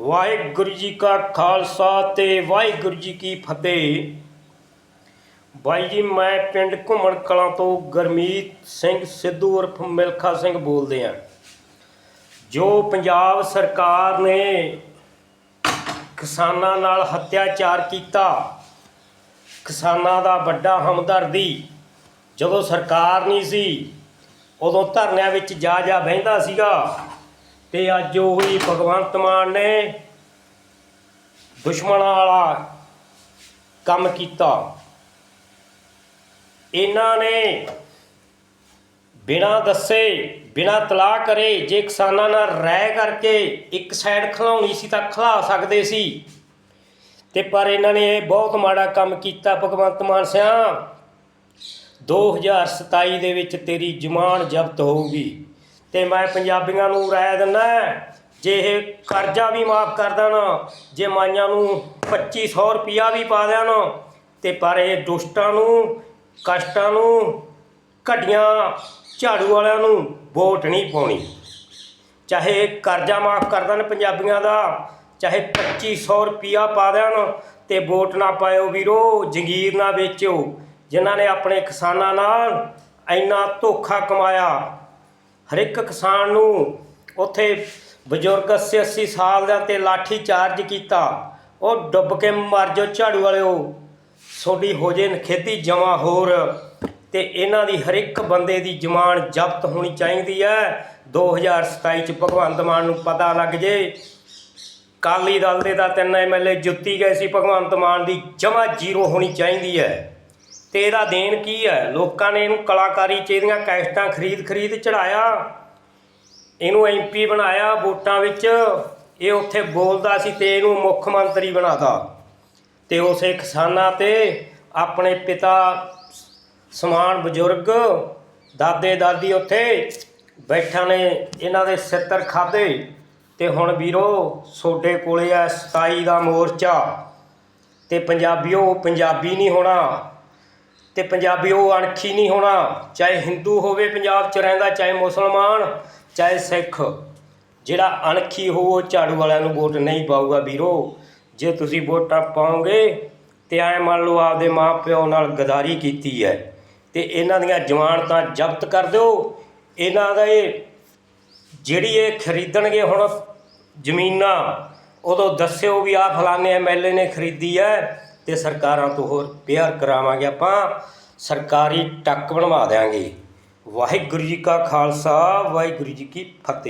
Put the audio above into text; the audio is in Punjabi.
ਵਾਹਿਗੁਰੂ ਜੀ ਕਾ ਖਾਲਸਾ ਤੇ ਵਾਹਿਗੁਰੂ ਜੀ ਕੀ ਫਤਿਹ। ਬਾਈ ਜੀ, ਮੈਂ ਪਿੰਡ ਘੁੰਮਣ ਕਲਾਂ ਤੋਂ ਗਰਮੀਤ ਸਿੰਘ ਸਿੱਧੂ ਉਰਫ ਮਿਲਖਾ ਸਿੰਘ ਬੋਲਦੇ ਆ ਜੋ ਪੰਜਾਬ ਸਰਕਾਰ ਨੇ ਕਿਸਾਨਾਂ ਨਾਲ ਹੱਤਿਆਚਾਰ ਕੀਤਾ, ਕਿਸਾਨਾਂ ਦਾ ਵੱਡਾ ਹਮਦਰਦੀ ਜਦੋਂ ਸਰਕਾਰ ਨਹੀਂ ਸੀ, ਉਦੋਂ ਧਰਨਿਆਂ ਵਿੱਚ ਜਾ ਜਾ ਬਹਿੰਦਾ ਸੀਗਾ। ਤੇ ਅੱਜ ਉਹੀ ਭਗਵੰਤ ਮਾਨ ਨੇ ਦੁਸ਼ਮਣਾਂ ਵਾਲਾ ਕੰਮ ਕੀਤਾ। ਇਹਨਾਂ ਨੇ ਬਿਨਾਂ ਦੱਸੇ, ਬਿਨਾਂ ਤਲਾਹ ਕਰੇ, ਜੇ ਕਿਸਾਨਾਂ ਨਾਲ ਰਹਿ ਕਰਕੇ ਇੱਕ ਸਾਈਡ ਖਲਾਉਣੀ ਸੀ ਤਾਂ ਖਲਾ ਸਕਦੇ ਸੀ। ਤੇ ਪਰ ਇਹਨਾਂ ਨੇ ਇਹ ਬਹੁਤ ਮਾੜਾ ਕੰਮ ਕੀਤਾ ਭਗਵੰਤ ਮਾਨ ਸਿਆ। 2027 ਦੇ ਵਿੱਚ ਤੇਰੀ ਜ਼ਮਾਨ ਜ਼ਬਤ ਹੋਊਗੀ। ਤੇ ਮੈਂ ਪੰਜਾਬੀਆਂ ਨੂੰ ਰਾਇ ਦਿੰਦਾ ਜੇ ਇਹ ਕਰਜ਼ਾ ਵੀ ਮਾਫ ਕਰ ਦੇਣ, ਜੇ ਮਾਈਆਂ ਨੂੰ 2500 ਰੁਪਿਆ ਵੀ ਪਾ ਦੇਣ, ਤੇ ਪਰ ਇਹ ਦੁਸ਼ਟਾਂ ਨੂੰ, ਕਸ਼ਟਾਂ ਨੂੰ, ਘਟੀਆਂ ਝਾੜੂ ਵਾਲਿਆਂ ਨੂੰ ਵੋਟ ਨਹੀਂ ਪਾਉਣੀ। ਚਾਹੇ ਕਰਜ਼ਾ ਮਾਫ ਕਰ ਦੇਣ ਪੰਜਾਬੀਆਂ ਦਾ, ਚਾਹੇ 2500 ਰੁਪਿਆ ਪਾ ਦੇਣ, ਤੇ ਵੋਟ ਨਾ ਪਾਇਓ ਵੀਰੋ, ਜੰਗੀਰ ਨਾ ਵੇਚਿਓ। ਜਿਨ੍ਹਾਂ ਨੇ ਆਪਣੇ ਕਿਸਾਨਾਂ ਨਾਲ ਇੰਨਾ ਧੋਖਾ ਕਮਾਇਆ ਹਰ ਇੱਕ ਕਿਸਾਨ ਨੂੰ ਉੱਥੇ ਬਜ਼ੁਰਗ 80 80 ਸਾਲ ਦਾ ਤੇ ਲਾਠੀ ਚਾਰਜ ਕੀਤਾ। ਉਹ ਡੁੱਬ ਕੇ ਮਰ ਜਾਓ, ਝਾੜੂ ਵਾਲਿਓ। ਤੁਹਾਡੀ ਹੋ ਜੇ ਖੇਤੀ ਜਮਾ ਹੋਰ। ਤੇ ਇਹਨਾਂ ਦੀ ਹਰ ਇੱਕ ਬੰਦੇ ਦੀ ਜ਼ਮਾਨ ਜ਼ਬਤ ਹੋਣੀ ਚਾਹੀਦੀ ਹੈ। 2027 ਚ ਭਗਵੰਤ ਮਾਨ ਨੂੰ ਪਤਾ ਲੱਗ ਜੇ। ਕਾਲੀ ਦਲ ਦੇ ਤਾਂ ਤਿੰਨ ਐਮਐਲਏ ਜੁੱਤੀ ਗਏ ਸੀ। ਭਗਵੰਤ ਮਾਨ ਦੀ ਜਮਾ ਜ਼ੀਰੋ ਹੋਣੀ ਚਾਹੀਦੀ ਹੈ। ਤੇ ਇਹਦਾ ਦੇਣ ਕੀ ਹੈ? ਲੋਕਾਂ ਨੇ ਇਹਨੂੰ ਕਲਾਕਾਰੀ ਚ ਇਹਦੀਆਂ ਕੈਸਟਾਂ ਖਰੀਦ ਖਰੀਦ ਚੜਾਇਆ ਇਹਨੂੰ ਐਮਪੀ ਬਣਾਇਆ ਵੋਟਾਂ ਵਿੱਚ। ਇਹ ਉੱਥੇ ਬੋਲਦਾ ਸੀ ਤੇ ਇਹਨੂੰ ਮੁੱਖ ਮੰਤਰੀ ਬਣਾਤਾ। ਤੇ ਉਸੇ ਕਿਸਾਨਾਂ ਤੇ ਆਪਣੇ ਪਿਤਾ ਸਮਾਨ ਬਜ਼ੁਰਗ, ਦਾਦੇ ਦਾਦੀ ਉੱਥੇ ਬੈਠਾ ਨੇ, ਇਹਨਾਂ ਦੇ ਸਿੱਤਰ ਖਾਦੇ ਤੇ ਹੁਣ ਵੀਰੋ, ਸੋਡੇ ਕੋਲੇ ਆ 27 ਦਾ ਮੋਰਚਾ। ਤੇ ਪੰਜਾਬੀਓ, ਪੰਜਾਬੀ ਨਹੀਂ ਹੋਣਾ। ਤੇ ਪੰਜਾਬੀ ਉਹ ਅਣਖੀ ਨਹੀਂ ਹੋਣਾ, ਚਾਹੇ ਹਿੰਦੂ ਹੋਵੇ ਪੰਜਾਬ 'ਚ ਰਹਿੰਦਾ, ਚਾਹੇ ਮੁਸਲਮਾਨ, ਚਾਹੇ ਸਿੱਖ, ਜਿਹੜਾ ਅਣਖੀ ਹੋ, ਉਹ ਝਾੜੂ ਵਾਲਿਆਂ ਨੂੰ ਵੋਟ ਨਹੀਂ ਪਾਊਗਾ ਵੀਰੋ। ਜੇ ਤੁਸੀਂ ਵੋਟਾਂ ਪਾਓਗੇ, ਤੇ ਐ ਮੰਨ ਲਓ ਆਪਦੇ ਮਾਂ ਪਿਓ ਨਾਲ ਗਦਾਰੀ ਕੀਤੀ ਹੈ, ਤੇ ਇਹਨਾਂ ਦੀਆਂ ਜ਼ਮਾਨਤਾਂ ਜ਼ਬਤ ਕਰ ਦਿਓ। ਇਹਨਾਂ ਦਾ ਇਹ ਜਿਹੜੀ ਇਹ ਖਰੀਦਣਗੇ ਹੁਣ ਜ਼ਮੀਨਾਂ, ਉਦੋਂ ਦੱਸਿਓ ਵੀ ਆ ਫਲਾਣੇ ਐਮਐਲਏ ਨੇ ਖਰੀਦੀ ਹੈ। ਤੇ ਸਰਕਾਰਾਂ ਤੋਂ ਹੋਰ ਪਿਆਰ ਕਰਾਵਾਂਗੇ ਆਪਾਂ। ਸਰਕਾਰੀ ਟੱਕ ਬਣਵਾ ਦਿਆਂਗੇ। ਵਾਹਿਗੁਰੂ ਜੀ ਕਾ ਖਾਲਸਾ, ਵਾਹਿਗੁਰੂ ਜੀ ਕੀ ਫਤਿਹ।